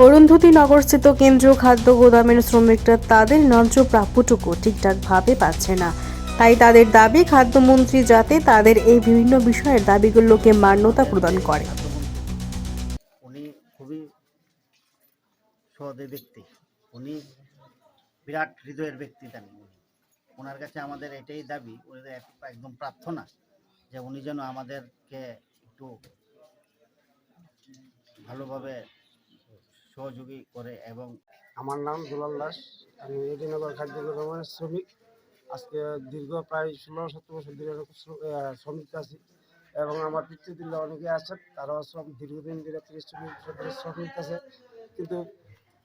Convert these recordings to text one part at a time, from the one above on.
অরুন্ধতী নগরস্থিত কেন্দ্রীয় খাদ্য গোদামের শ্রমিকরা তাদের ন্যায্য প্রাপ্যটুকু ঠিকঠাকভাবে পাচ্ছে না। তাই তাদের দাবি, খাদ্যমন্ত্রী যাতে তাদের এই বিভিন্ন বিষয়ের দাবিগুলোকে মান্যতা প্রদান করে। উনি খুবই ব্যক্তি। উনি বিরাট হৃদয়ের ব্যক্তি জানি ওনার কাছে আমাদের এটাই দাবি একদম প্রার্থনা যে উনি যেন আমাদেরকে একটু ভালোভাবে সহযোগী করে এবং আমার নাম দুলাল দাস। আমি এডিনগর খাদ্য গোদামের শ্রমিক। আজকে দীর্ঘ প্রায় ষোলো সতেরো বছর ধরে শ্রমিক আছি এবং আমার পিতৃতুল্য অনেকে আছেন। তারাও শ্রম দীর্ঘদিন ধরে তিরিশ চল্লিশ শ্রমিক আছে। কিন্তু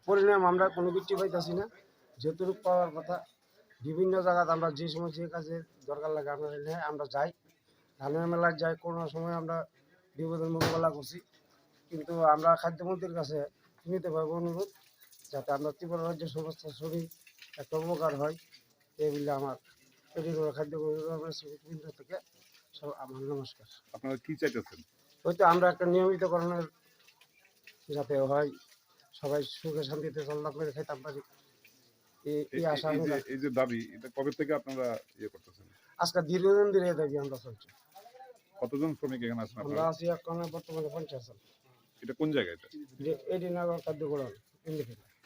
পরিণাম আমরা কোনো কিছু পাইতেছি না। যতটুকু পাওয়ার কথা, বিভিন্ন জায়গাতে আমরা যে সময় যে কাজে দরকার লাগে আমরা আমরা যাই। ধানের মেলায় যাই, কোনো সময় আমরা বিপদের মোকাবেলা করছি। কিন্তু আমরা খাদ্যমন্ত্রীর কাছে নিতে পারব অনুরোধ যাতে আমরা ত্রিপুরা রাজ্য সমস্ত শ্রমিক একটা উপকার হয়। এই বলে আমার খাদ্য শ্রমিকবৃন্দ থেকে সব আমার নমস্কার। আপনারা কি চাইতেছেন? হয়তো আমরা একটা নিয়মিতকরণের যাতে হয় সবাই সুখে শান্তিতে চলাফেরা করে খাইতাম পারি। এই আশা এই যে দাবি এটা কবে থেকে আপনারা ইয়ে করতেছেন? আজকে দীর্ঘদিন ধরে এই দাবি আমরা চলছি। কতজন শ্রমিক এখানে আছেন আমরা আছি এখন বর্তমানে পঞ্চাশ এটা কোন জায়গায় এটা? এটি নাগর খাদ্য ইন্ডিপেন্ডেন্ট